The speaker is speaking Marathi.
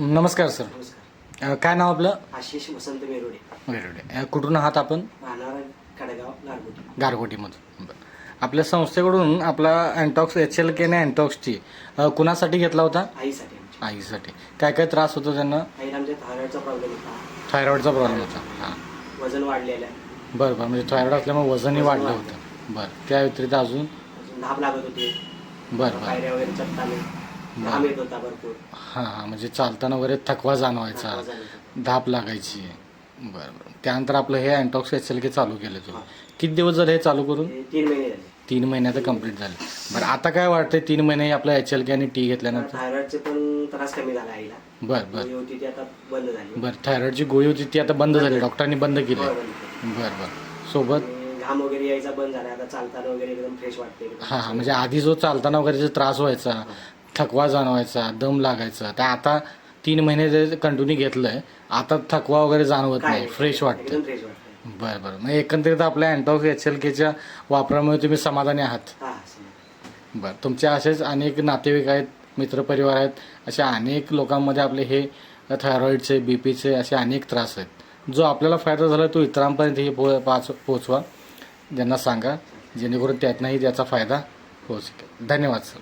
नमस्कार सर. अ, काय नाव आपलं? आशिष वसंत मेरोडे. वेरुडे कुठून आहात आपण? राहणार गारगोटीमधून. बरं. आपल्या संस्थेकडून आपला अँटॉक्स एच एल के ने अँटॉक्सची अ, कुणासाठी घेतला होता? आईसाठी आमच्या आईसाठी. काय काय त्रास होतो त्यांना? आईला आमच्या थायरॉइडचा प्रॉब्लेम होता. थायरॉईडचा प्रॉब्लेम होता. हां. वजन वाढलेलं आहे. बरं बरं. म्हणजे थायरॉईड असल्यामुळे वजनही वाढलं. होतं. बरं. त्या व्यतिरिक्त अजून? अजून धाप लागत होती. बरं बरं. पायऱ्या वगैरे चढताना. घाम येत होता भरपूर. हां हां म्हणजे चालताना वगैरे थकवा जाणवायचा. थकवा धाप लागायची. बरं बरं. त्यानंतर आपलं हे अँटॉक्स एच एल के चालू केलं तुम्ही. हां. किती दिवस झाले हे चालू करून? तीन महिने झाले. तीन कंप्लीट झाले. बरं आता काय वाटतंय तीन महिने आपलं एच एल के आणि टी घेतल्यानंतर? थायरॉइडचे पण त्रास कमी झाला आईला. बरं बरं. गोळी होती ती आता बंद झाली. बरं थायरॉईडची गोळी होती ती आता बंद झाली. डॉक्टरांनी बंद केली. बंद. बरं बरं. सोबत? आणि घाम वगैरे यायचा बंद झाला. आता चालताना वगैरे एकदम फ्रेश वाटते. हां हां. म्हणजे आधी जो चालताना वगैरे जो त्रास व्हायचा थकवा जाणवायचा दम लागायचा. तर आता तीन महिने जे कंटिन्यू घेतलंय आता थकवा वगैरे जाणवत नाही फ्रेश वाटतं बरं बरं. मग एकंदरीत आपल्या अँटॉक्स एच एल केच्या वापरामुळे तुम्ही समाधानी आहात. बरं. तुमचे असेच अनेक नातेवाईक आहेत मित्रपरिवार आहेत अशा अनेक लोकांमध्ये आपले हे थायरॉईडचे बी पीचे असे अनेक त्रास आहेत. जो आपल्याला फायदा झाला तो इतरांपर्यंत हे पो पाच पोचवा. ज्यांना सांगा जेणेकरून त्यातनंही त्याचा फायदा होऊ शकेल. धन्यवाद सर.